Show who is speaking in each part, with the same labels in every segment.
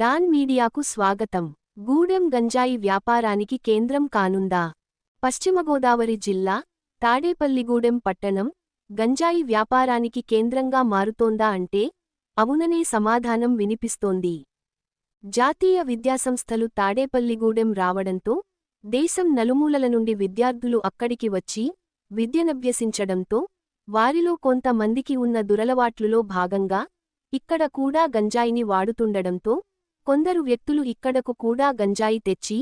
Speaker 1: Don మీడియాకు స్వాగతం. గూడెం గంజాయి వ్యాపారానికి కేంద్రం కానుందా? పశ్చిమగోదావరి జిల్లా తాడేపల్లిగూడెం పట్టణం గంజాయి వ్యాపారానికి కేంద్రంగా మారుతోందా అంటే అవుననే సమాధానం వినిపిస్తోంది. జాతీయ విద్యాసంస్థలు తాడేపల్లిగూడెం రావడంతో దేశం నలుమూలల నుండి విద్యార్థులు అక్కడికి వచ్చి విద్యనభ్యసించడంతో వారిలో కొంతమందికి ఉన్న దురలవాట్లులో భాగంగా ఇక్కడ కూడా గంజాయిని వాడుతుండడంతో కొందరు వ్యక్తులు ఇక్కడకు కూడా గంజాయి తెచ్చి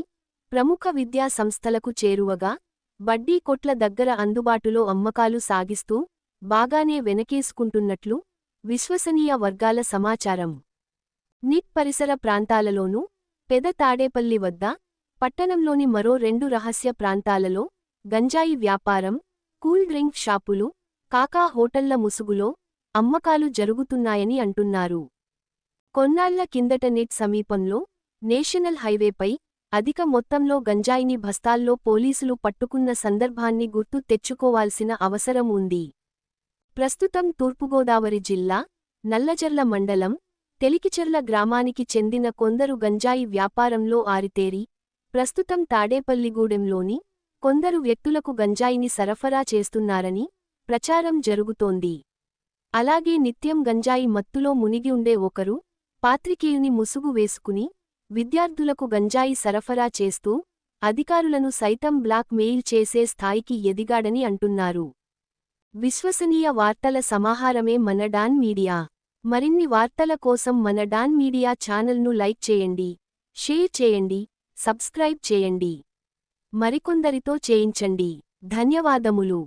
Speaker 1: ప్రముఖ విద్యా సంస్థలకు చేరువగా బడ్డీ కొట్ల దగ్గర అందుబాటులో అమ్మకాలు సాగిస్తూ బాగానే వెనకేసుకుంటున్నట్లు విశ్వసనీయ వర్గాల సమాచారం. నిట్ పరిసర ప్రాంతాలలోనూ పెద తాడేపల్లి వద్ద పట్టణంలోని మరో రెండు రహస్య ప్రాంతాలలో గంజాయి వ్యాపారం కూల్ డ్రింక్ షాపులు కాకా హోటళ్ళ ముసుగులో అమ్మకాలు జరుగుతున్నాయని అంటున్నారు. కొన్నాళ్ళ కిందట నెట్ సమీపంలో నేషనల్ హైవేపై అధిక మొత్తంలో గంజాయిని బస్తాల్లో పోలీసులు పట్టుకున్న సందర్భాన్ని గుర్తు తెచ్చుకోవాల్సిన అవసరం ఉంది. ప్రస్తుతం తూర్పుగోదావరి జిల్లా నల్లజర్ల మండలం తెలికిచెర్ల గ్రామానికి చెందిన కొందరు గంజాయి వ్యాపారంలో ఆరితేరి ప్రస్తుతం తాడేపల్లిగూడెంలోని కొందరు వ్యక్తులకు గంజాయిని సరఫరా చేస్తున్నారని ప్రచారం జరుగుతోంది. అలాగే నిత్యం గంజాయి మత్తులో మునిగి ఉండే ఒకరు పాత్రికేయుని ముసుగు వేసుకుని విద్యార్థులకు గంజాయి సరఫరా చేస్తూ అధికారులను సైతం బ్లాక్ మెయిల్ చేసే స్థాయికి ఎదిగాడని అంటున్నారు. విశ్వసనీయ వార్తల సమాహారమే మన డాన్ మీడియా. మరిన్ని వార్తల కోసం మన డాన్ మీడియా ఛానల్ను లైక్ చేయండి షేర్ చేయండి సబ్స్క్రైబ్ చేయండి. మరికొందరితో చేయించండి. ధన్యవాదములు.